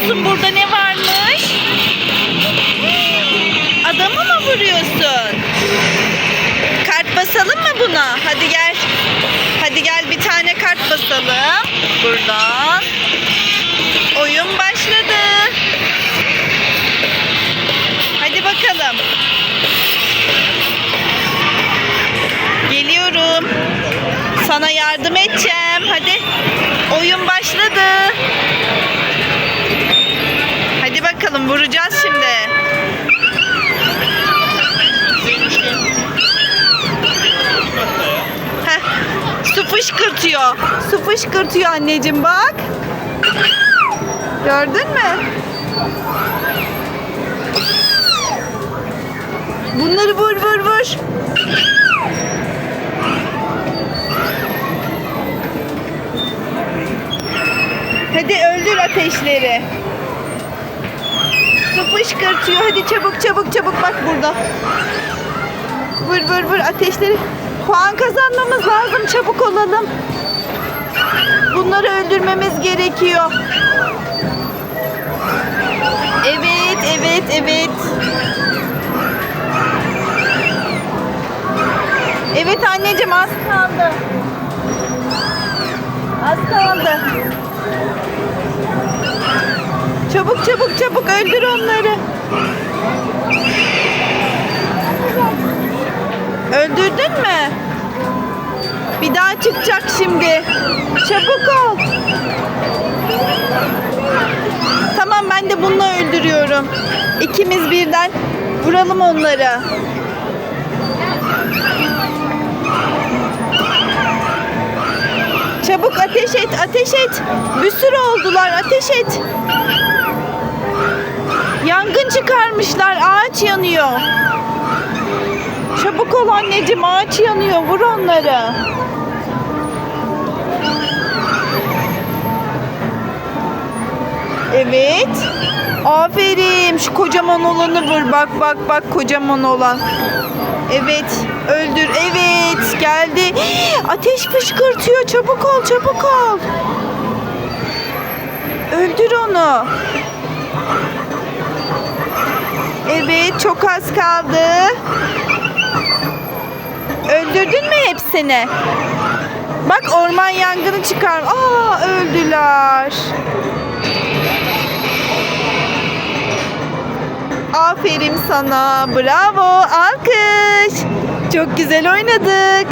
musun burada ne varmış? Adamı mı vuruyorsun? Kart basalım mı buna? Hadi gel. Hadi gel bir tane kart basalım. Buradan. Oyun başladı. Hadi bakalım. Geliyorum. Sana yardım edeceğim. Bakalım vuracağız şimdi. Heh, su fışkırtıyor. Su fışkırtıyor anneciğim bak. Gördün mü? Bunları vur vur vur. Hadi öldür ateşleri. Su fışkırtıyor. Hadi çabuk çabuk çabuk bak burada. Vur vur vur ateşleri. Puan kazanmamız lazım. Çabuk olalım. Bunları öldürmemiz gerekiyor. Evet, evet, evet. Evet anneciğim az kaldı. Az kaldı. Öldür onları. Öldürdün mü? Bir daha çıkacak şimdi. Çabuk ol. Tamam ben de bununla öldürüyorum. İkimiz birden vuralım onları. Çabuk ateş et, ateş et. Bir sürü oldular, ateş et. Yangın çıkarmışlar, ağaç yanıyor. Çabuk ol anneciğim, ağaç yanıyor, vur onları. Evet. Aferin. Şu kocaman olanı vur. Bak bak bak kocaman olan. Evet. Öldür. Evet. Geldi. Ateş fışkırtıyor. Çabuk ol. Çabuk ol. Öldür onu. Çok az kaldı. Öldürdün mü hepsini? Bak orman yangını çıkar. Aa öldüler. Aferin sana. Bravo. Alkış. Çok güzel oynadık.